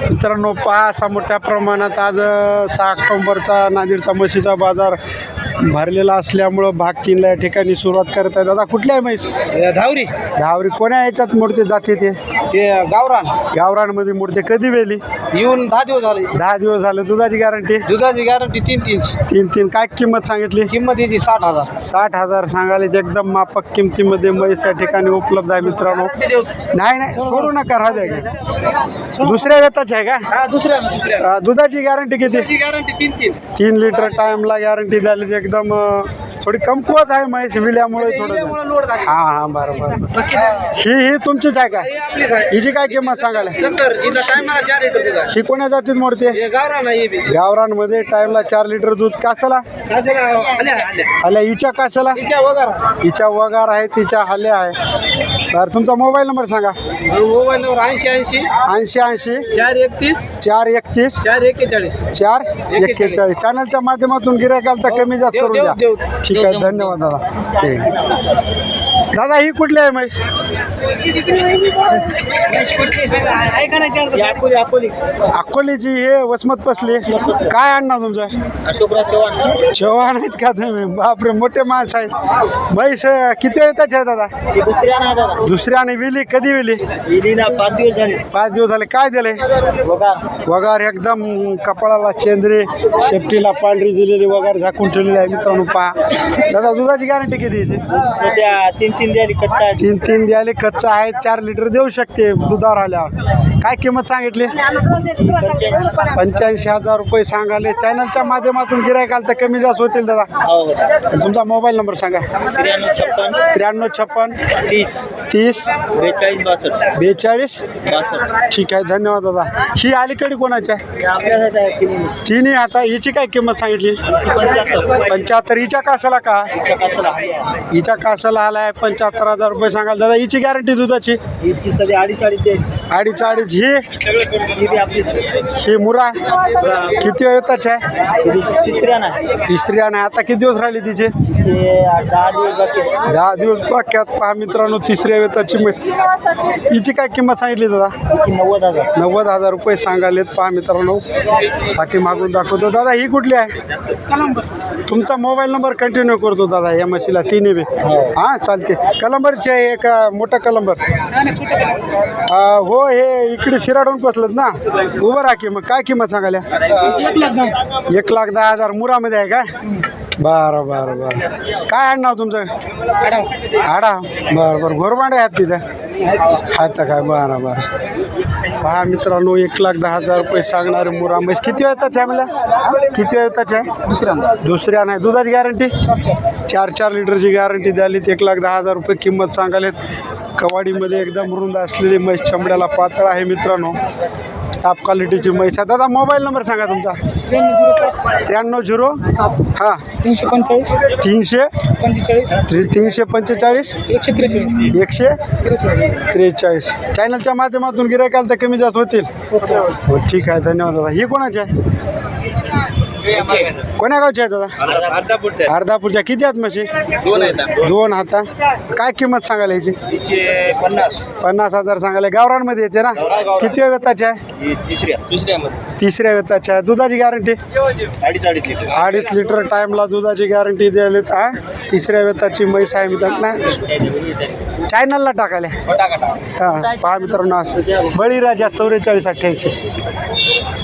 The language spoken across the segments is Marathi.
मित्रांनो पहा असा मोठ्या प्रमाणात आज सहा ऑक्टोंबरचा नांदेडचा म्हशीचा बाजार भरलेला असल्यामुळं भाग तीनला या ठिकाणी सुरुवात करत आहे. दादा कुठल्या आहे म्हैस? धावरी. दहावरी कोण्या याच्यात मूर्ती जाते ते? ते गावरान. गावरानमध्ये मूर्ती. कधी वेली? येऊन दहा दिवस झाले. दहा दिवस झाले. दुधाची गॅरंटी? दुधाची गॅरंटी तीन तीन. तीन तीन. काय किंमत सांगितली? किंमत याची साठ हजार. साठ हजार सांगाले ते एकदम माफक किमतीमध्ये म्हैस या ठिकाणी उपलब्ध आहे मित्रांनो. नाही नाही सोडू नका राहू द्या. दुसऱ्या वेताची आहे का? हा दुसऱ्या ना दुसऱ्या. अ, दुधाची गॅरंटी किती? दुधाची गॅरंटी तीन तीन. तीन लिटर टाइमला गॅरंटी झाली ती एकदम अ, थोडी कमकुवत आहे म्हैस विल्यामुळे थोडं त्यामुळे लोड झाली. हां हां बरं बरं. ही. ही तुमचीच आहे का? हे आपलीच आहे. हिची काय किंमत सांगायला? सत्तर. जिल्हा टायमाला चार लिटर दूध आहे. ही कोण्या जातीत मोडते? हे गावरान हे बी. गावरानमध्ये टाइमला चार लिटर दूध कासाला आल्या आल्या. आल्या हिच्या कासाला तिच्या वगैरे. हिच्या वगार आहे तिच्या हाल्या आहे. बरं तुमचा मोबाईल नंबर सांगा. मोबाईल नंबर ऐंशी ऐंशी. ऐंशी ऐंशी. चार एकतीस. चार एकतीस. चार एक्केचाळीस. चार एक्केचाळीस. चॅनलच्या माध्यमातून गिरायकाल तर कमी जास्त करून द्या. ठीक आहे धन्यवाद दादा. ठीक. दादा ही कुठली आहे म्हैस? अकोलीची हे वसमत पसली. काय आणणार तुमचं? चव्हाण आहेत का तुम्ही? बापरे मोठे माणस आहेत. म्हैस किती येतात आहे दादा? दुसऱ्या आणि दुसऱ्याने विली कधी विली? पाच दिवस झाले. काय दिले? वगार एकदम कपाळाला चेंद्री शेपटीला पांढरी दिलेली वगार झाकून ठेवलेली आहे. मित्रांनो पहा. दादा दुधाची गॅरंटी किती तीन तीन कच्चा तीन तीन द्यायला कच्चा आहे चार लिटर देऊ शकते दुधावर आल्यावर. काय किंमत सांगितली? पंच्याऐंशी हजार रुपये सांगाले चॅनलच्या माध्यमातून गिरायकाल तर कमी जास्त होतील दादा. हो आणि तुमचा मोबाईल नंबर सांगा. त्र्याण्णव छप्पन. त्र्याण्णव छप्पन. तीस. तीस. बेचाळीस बासष्ट. बेचाळीस. बासष्ट. ठीक आहे धन्यवाद दादा. ही अलीकडे कोणाची आहे? आपल्यासाठी आहे किती तिन्ही आता हिची काय किंमत सांगितली? पंच्याहत्तर. हिच्या कासाला का? हिच्या कासाला. आलाय पंच्याहत्तर हजार रुपये सांगाल दादा हिची गॅरंटी दुधाची? हिची अडीच अडीच द्यायची. अडीच अडीच ही? ही बी ही मुरा? किती वेताची आहे? तिसऱ्या ना तिसरी आणि आता किती दिवस राहिले तिचे? ते दहा दिवस बाकी आहे. दहा दिवस वाक्यात पहा मित्रांनो तिसऱ्या वेताची म्हैस हिची काय किंमत सांगितली दादा? नव्वद हजार. नव्वद हजार रुपये सांगालेत पहा मित्रांनो पाठी मागून दाखवतो. दादा ही कुठली आहे? तुमचा मोबाईल नंबर कंटिन्यू करतो दादा या म्हशीला. तिन्ही बी. हां. चालते कलंबरची आहे एक मोठा कलंबर. हो हे इकडे शिराडून बसलं ना. उभं राहा की मग काय किंमत सांगायला? एक लाख दहा हजार. मुरामध्ये आहे का? बरं बरं बरं. काय आणणार तुमचं? आडा. बरं बरं. घोरबांडे आहेत तिथं. आहेत काय बरं बरं. पहा मित्रांनो एक लाख दहा हजार रुपये सांगणारे मुरा म्हैस. किती वेळ आहे मला? किती वेळ त्याच्या? दुसऱ्या दुसऱ्या नाही दुधाची गॅरंटी चार चार लिटरची गॅरंटी द्याली एक लाख दहा हजार रुपये किंमत सांगालेत कवाडीमध्ये एकदम रुंद असलेली म्हैस चमड्याला पातळ आहे मित्रांनो. टॉप क्वालिटीची म्हैस आहे. दादा मोबाईल नंबर सांगा तुमचा. त्र्याण्णव झिरो हां. तीनशे पंचेचाळीस. तीनशे पंचेचाळीस त्रि- तीनशे पंचेचाळीस. एकशे त्रेचाळीस. एकशे त्रेचाळीस. चॅनलच्या माध्यमातून गिरायकाल तर कमी जास्त होतील. हो ठीक आहे. धन्यवाद दादा. ही कोणाची आहे? कोण्या गावची आहे दादा अर्धापूरच्या. किती आहेत म्हशी? दोन आहेत दोन हाता काय किंमत सांगायला याची पन्नास. पन्नास हजार सांगायला. गावरानमध्ये येते ना? किती वेताची आहे? ही तिसऱ्या. दुसऱ्यामध्ये तिसऱ्या वेताची आहे. दुधाची गॅरंटी अडीच अडीच लिटर. अडीच लिटर टाईमला दुधाची गॅरंटी द्यायला हा? तिसऱ्या वेताची म्हैस आहे मित्रांनो चॅनलला टाकायला. हां पहा मित्रांनो असं. बळीराजा चौवेचाळीस अठ्ठ्याऐंशी.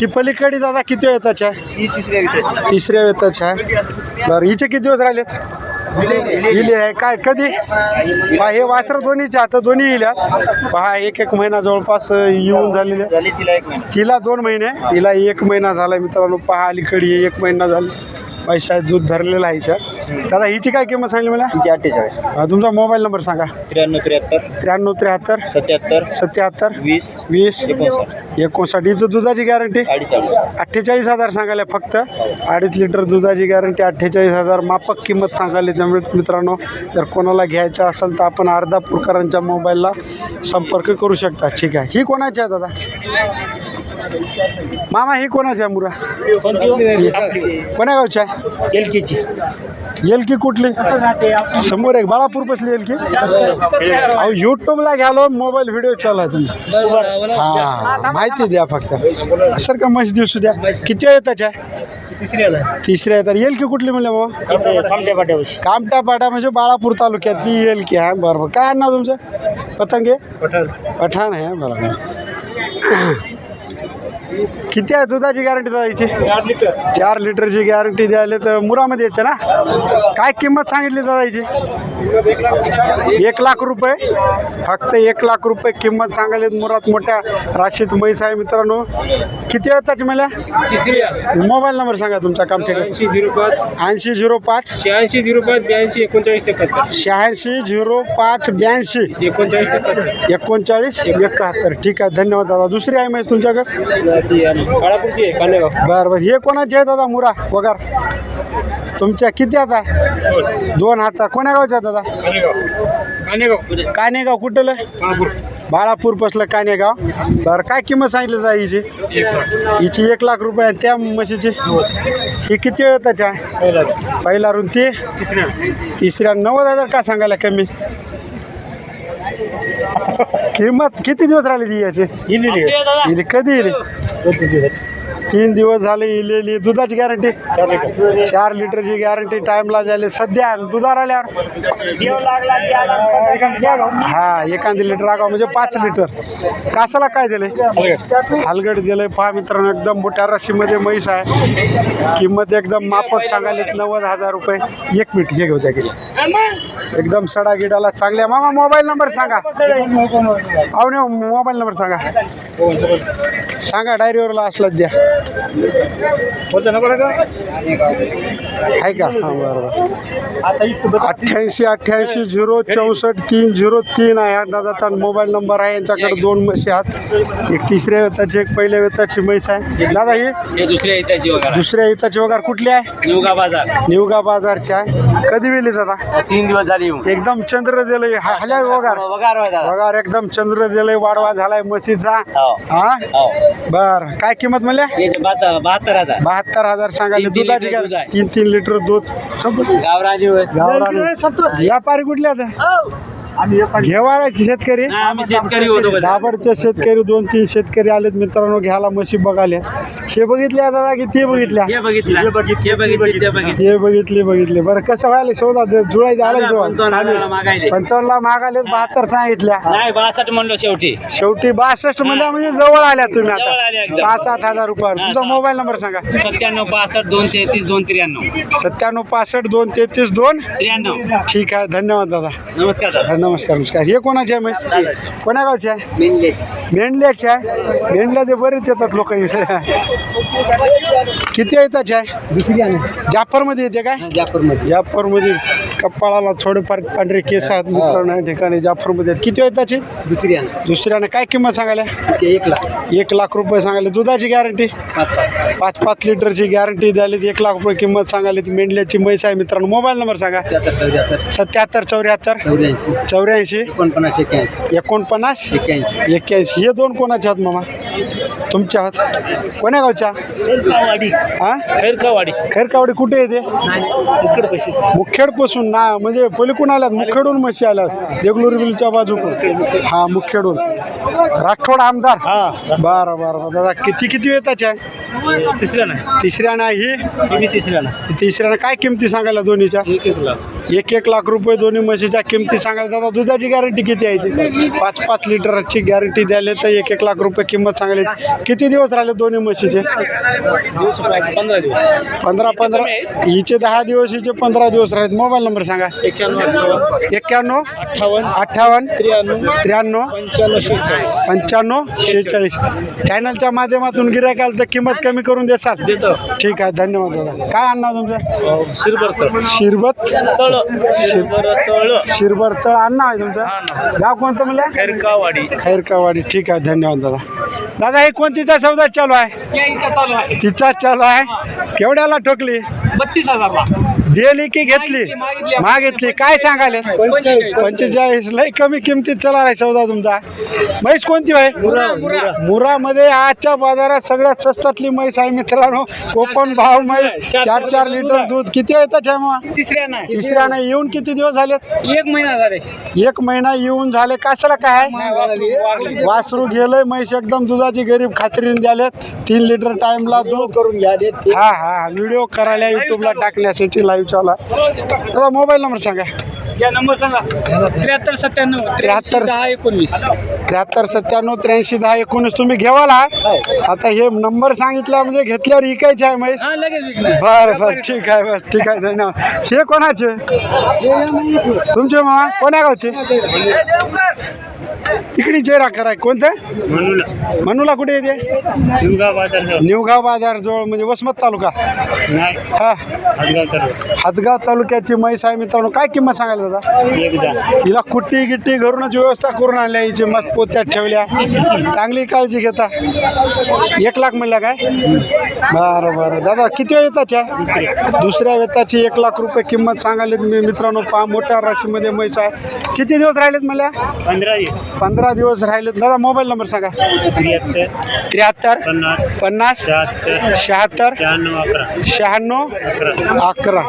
ती पलीकडे दादा किती वेताची आहे? तिसऱ्या वेताची आहे. बरं हिचे किती दिवस राहिलेत हिले आहे. काय कधी? पहा हे वास्त्र दोन्हीचे आता दोन्ही हिल्या पहा एक एक महिना जवळपास येऊन झालेले. झाली तिला महिना. तिला दोन महिने. हिला एक महिना झाला मित्रांनो. पहा अलीकडे एक महिना झाला. पैसा दूध धरलेला आहे हिच्या दादा हिची काय किंमत सांगली मला? तिचे अठ्ठेचाळीस. तुमचा मोबाईल नंबर सांगा. त्र्याण्णव त्र्याहत्तर. त्र्याण्णव त्र्याहत्तर. सत्याहत्तर. सत्याहत्तर. वीस. वीस. एकोणसाठ. एकोणसाठ. हिचं दुधाची गॅरंटी अडीचाळीस. अठ्ठेचाळीस हजार सांगायला फक्त. अडीच लिटर दुधाची गॅरंटी अठ्ठेचाळीस हजार माफक किंमत सांगायला त्यामुळे मित्रांनो जर कोणाला घ्यायचं असेल तर आपण अर्धा पुरकरांच्या मोबाईलला संपर्क करू शकता. ठीक आहे. ही कोणाची आहे दादा? मामा ही कोणाची आहे मुरा कोण्या गावच्या आहे? एल केची की कुठली? समोर एक बाळापूर बसली एलकी? की अहो युट्यूबला घ्यालो मोबाईल व्हिडिओ चालला आहे तुमचा. हा माहिती द्या फक्त. सर का मस्त दिवसू द्या. किती वेळ त्याच्या? तिसऱ्या येतात येईल की कुठली म्हणलं मग कामटा पाटा म्हणजे बाळापूर तालुक्यातली येईल की हा बरोबर. काय नाव तुमचं? पतंगे? पठाण. आहे बरोबर. किती आहे दुधाची गॅरंटी द्यायची? चार लिटरची गॅरंटी द्यायला तर मुरामध्ये येते ना? काय किंमत सांगितली दादाची? एक लाख रुपये. फक्त एक लाख रुपये किंमत सांगायला मुरात मोठ्या राशीत म्हैस आहे मित्रांनो. किती आहे त्याची मला मोबाईल नंबर सांगा तुमचा काम ऐंशी झिरो पाच. ऐंशी झिरो पाच. शहाऐंशी झिरो पाच ब्याऐंशी एकोणचाळीस एकाहत्तर. शहाऐंशी झिरो पाच ब्याऐंशी. एकोणचाळीस एकाहत्तर. एकोणचाळीस एकाहत्तर. ठीक आहे धन्यवाद दादा. दुसरी आहे म्हैस तुमच्याकडे? ती आणि काळापूरची आहे कांदेगाव बरं बरं. हे कोणाचे आहे दादा मुरा? वगार तुमच्या किती आता? दोन हाता कोण्या गावच्या आहेत दादा? कांदेगाव कानेगाव. कुठलं? बाळापूर पसलं कानेगाव. बरं काय किंमत सांगितली दादा हिची? हिची एक लाख रुपये त्या म्हशीची? ही किती त्याच्या? पहिला रून ती तिसऱ्या. तिसऱ्या. नव्वद हजार का सांगायला कमी? किंमत किती दिवस राहिली ती याची? इली कधी इली तीन दिवस झाले इलेली. दुधाची गॅरंटी चार लिटरची गॅरंटी टाइमला झाली. सध्या दुधार आल्यावर? हा एखादी लिटर आगाव म्हणजे पाच लिटर कासाला काय दिलंय हलगड दिलंय. पहा मित्रांनो एकदम मोठ्या राशीमध्ये म्हैस आहे. किंमत एकदम माफक सांगायला नव्वद हजार रुपये. एक मिनिट हे घेऊ द्या की एकदम सडा गिडाला चांगल्या. मामा मोबाईल नंबर सांगा. पाहुणे मोबाईल नंबर सांगा. सांगा डायरीवरला असला द्या. आहे का? हां बरोबर. अठ्ठ्याऐंशी अठ्ठ्याऐंशी झिरो चौसष्ट तीन झिरो तीन आहे. हा दादाचा मोबाईल नंबर आहे. यांच्याकडे दोन म्हशी आहेत. एक तिसऱ्या वेताची एक पहिल्या वेताची म्हैस आहे. दादा ही? दुसऱ्या वगैरे दुसऱ्या वेताची वगैरे कुठली आहे? निवगा बाजार. निवगा बाजारची आहे. कधी वेली दादा? तीन दिवस झाले येऊन. एकदम चंद्र दिलंय. हा- हल्या वगार. वगार होय दादा. वगार एकदम चंद्र दिलंय वाढवा झालाय म्हशीचा हो. हा? हो. बर काय किंमत म्हणल्या? हे बहात्तर बहात्तर हजार. बहात्तर हजार तीन दुधाची आहे. तीन तीन लिटर दूध. संपलं. गावराजी होय. गावरान. व्यापारी कुठले आता? घेवाराचे शेतकरी. आम्ही शेतकरी होतो बघा. दाबडचे शेतकरी दोन तीन शेतकरी आलेत मित्रांनो घ्यायला म्हशी बघायला. हे बघितल्या दादा की ते बघितल्या? हे बघितलं. हे बघितलं ते बघितलं ते बघितले. बघितले बरं कसं व्हायला शोधा जुळायचं आलं पंचावन्नला मागायले. पंचावन्नला मागाले बहात्तर सांगितल्या. नाही बासष्ट म्हणलो शेवटी. शेवटी बासष्ट म्हणजे म्हणजे जवळ आल्या तुम्ही आता. सहा सात हजार रुपये. तुमचा मोबाईल नंबर सांगा. सत्त्याण्णव बासष्ट दोन तेहतीस दोन त्र्याण्णव. सत्त्याण्णव पासष्ट दोन तेहतीस दोन. त्र्याण्णव. ठीक आहे धन्यवाद दादा. नमस्कार दादा. नमस्कार नमस्कार. हे कोणाचे आहे म्हैस. कोण्या गावचे आहे? मेंढल्याचे आहे? मेंढल्या ते बरेच येतात लोक किती येताचे आहे दुसरी जाफरमध्ये येते काय? जापूरमध्ये जाफरमध्ये. कपाळाला थोडेफार पांढरे केस आहेत मित्रांनो या ठिकाणी जाफरमध्ये आहेत. किती येताचे दुसरी दुसऱ्याने काय किंमत सांगायला? ते एक लाख. एक लाख रुपये सांगायला. दुधाची गॅरंटी पाच पाच. पाच पाच लिटरची गॅरंटी द्यायला एक लाख रुपये किंमत सांगायला. ती मेंढल्याची म्हैस आहे मित्रांनो. मोबाईल नंबर सांगा. त्र्याहत्तर चौऱ्याहत्तर. सत्याहत्तर चौऱ्याहत्तर. चौऱ्याऐंशी. चौऱ्याऐंशी? एकोणपन्नास एक्क्याऐंशी. एकोणपन्नास? एक्क्याऐंशी. एक्क्याऐंशी. हे दोन कोणाचे आहेत मामा? तुमच्या आहात कोण्या गावच्या? हा? खैरकावाडी खैरकावडी कुठे येते इकडे पैसे मुखेडपासून ना म्हणजे पलीकडून आल्यात मुखेडून म्हशी आल्यात देगलूर बिलच्या बाजूकडून? हा मुखेडून. राठोड आमदार? हा बरं बरं बरं. दादा किती किती येताचे आहे तिसऱ्या नाही. तिसऱ्या नाही ही? तिसऱ्या नाही. तिसऱ्यानं काय किमती सांगायला दोन्हीच्या? एक एक लाख. एक एक लाख रुपये दोन्ही म्हशीच्या किमती सांगायला. दादा दुधाची गॅरंटी किती यायची? पाच पाच लिटरची गॅरंटी द्यायला तर एक एक लाख रुपये किंमत सांगायली. किती दिवस राहिले दोन्ही म्हशीचे? दिवस पंधरा दिवस पंधरा. पंधरा हिचे दहा दिवस हिचे पंधरा दिवस राहिले मोबाईल नंबर सांगा. एक्क्याण्णव एक्क्याण्णव अठ्ठावन्न अठ्ठावन्न त्र्याण्णव त्र्याण्णव पंच्याण्णव शेहेचाळीस. पंच्याण्णव शेहेचाळीस चॅनलच्या माध्यमातून गिरायक आलं तर किंमत कमी करून देसाल देतो. ठीक आहे धन्यवाद दादा. काय आणणार तुमचं? शिरभर तळ. शिरबत तळ. शिरभर तळ. शिरभर तळ. आणणं आहे तुमचं? गाव कोणतं म्हणलं? खैरकावाडी. खैरकावाडी. ठीक आहे धन्यवाद दादा. दादा हे कोणतीचा सौदा चालू आहे. चालू आहे. तिचा चालू आहे. केवढ्याला ठोकली? बत्तीस हजारला. दिली की घेतली. मागितली. काय सांगाले पंचेचाळीस. लय कमी किमतीत चला रे सौदा तुमचा. म्हैस कोणती आहे मुरामध्ये आजच्या बाजारात सगळ्यात स्वस्तातली म्हैस आहे मित्रांनो. कोकण भाव म्हैस. चार चार लिटर दूध. किती आहे त्याच्या मग? तिसऱ्या नाही. तिसऱ्या नाही. येऊन किती दिवस झाले? एक महिना झाले. एक महिना येऊन झाले. कशाला काय? वासरू गेलंय. म्हैस एकदम दुधाची गरीब खात्रीने द्यालेत. तीन लिटर टाइमला दूध. करून घ्या हा हा व्हिडिओ करायला युट्यूबला टाकण्यासाठी लाईव्ह चाला दादा मोबाईल नंबर सांगा. या नंबर सांगा. त्र्याहत्तर सत्त्याण्णव त्र्याहत्तर. दहा एकोणवीस. त्र्याहत्तर सत्त्याण्णव त्र्याऐंशी दहा एकोणीस तुम्ही घेवाल आता हे नंबर सांगितला म्हणजे घेतल्यावर इकायचे आहे हा लगेच विकले बर बर ठीक आहे बस ठीक आहे धन्यवाद. हे कोणाचे? तुमचे मामा? कोण्या गावचे? तिकडे चेहरा कराय कोणतं? म्हणून मनूला कुठे येते? दुर्गा बाजार निवगाव बाजार जवळ म्हणजे वसमत तालुका? नाही. हा. हदगाव तर तालुक्याची म्हैस आहे मित्रांनो काय किंमत सांगायला दादा? एकदा. हिला कुट्टी गिट्टी घरूनच व्यवस्था करून आणल्या हिची मस्त पोत्यात ठेवल्या. चांगली काळजी घेता. एक लाख म्हणल्या काय? बरं बरं. दादा किती वेताच्या? दुसऱ्या. वेताची एक लाख रुपये किंमत सांगायला मी मित्रांनो. पहा मोठ्या राशीमध्ये म्हैस आहे. किती दिवस राहिलेत म्हणल्या? पंधरा पंधरा दिवस राहिलेत. दादा मोबाईल नंबर सांगा. त्र्याहत्तर त्र्याहत्तर पन्नास पन्नास शहात्तर शहात्तर शहाण्णव अकरा. शहाण्णव अकरा. अकरा.